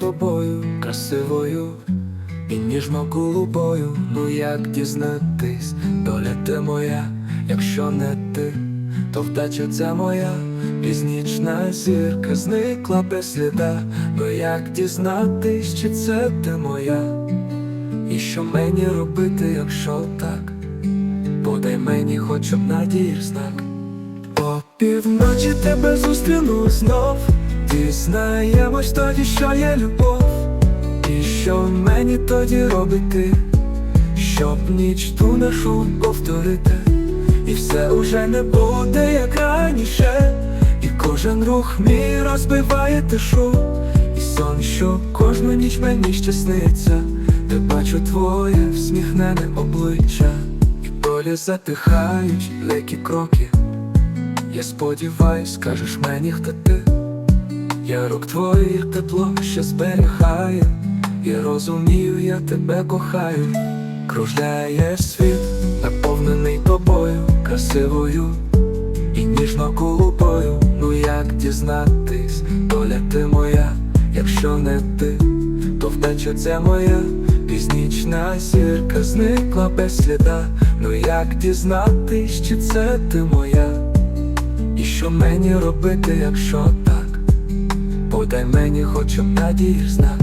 тобою, красивою і ніжно голубою. Ну як дізнатись, доля ти моя, якщо не ти, то вдача ця моя, пізнічна зірка зникла без сліда. Ну як дізнатись, чи це ти моя? І що мені робити, якщо так? Подай мені хоча б надієш знак. Півночі тебе зустріну знов. Дізнаємось тоді, що є любов, і що мені тоді робити, щоб ніч ту нашу повторити, і все уже не буде, як раніше, і кожен рух мій розбиває тишу, і сон, що кожну ніч мені щасниться, де бачу твоє всміхнене обличчя, і полі затихають легкі кроки. Я сподіваюсь, скажеш мені, хто ти. Я рук твоїх тепло ще зберігаю, і розумію, я тебе кохаю. Кружляє світ, наповнений тобою, красивою і ніжно голубою. Ну як дізнатись, доля ти моя, якщо не ти, то вдача це моя, пізнічна зірка зникла без сліда. Ну як дізнатись, чи це ти моя? І що мені робити, якщо так? Подай мені хоча б надієш знак.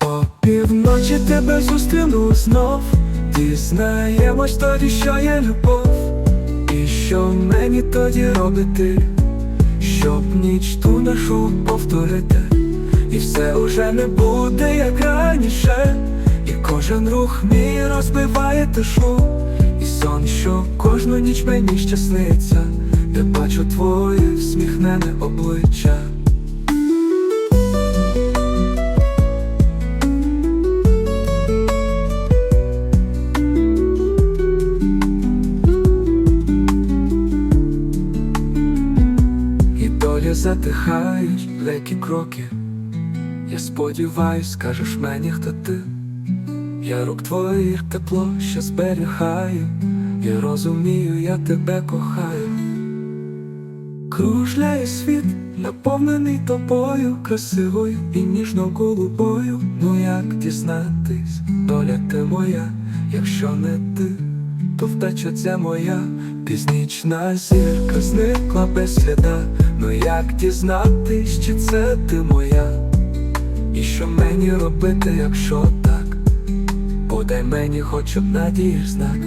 О півночі тебе зустріну знов. Дізнаємось тоді, що є любов, і що мені тоді робити, щоб ніч ту нашу повторити, і все уже не буде, як раніше, і кожен рух мій розбиває тишу, і сон, що кожну ніч мені щасниться, де бачу твоє всміхнене обличчя. Долі затихають кроки. Я сподіваюсь, скажеш мені, хто ти. Я рук твоїх тепло ще зберігаю, і розумію, я тебе кохаю. Кружляє світ, наповнений тобою, красивою і ніжно голубою. Ну як дізнатись, доля ти моя, якщо не ти, то вдача ця моя, пізнічна зірка зникла без сліда. Ну як дізнатись, чи це ти моя? І що мені робити, якщо так? Подай мені хоч б надієш знак.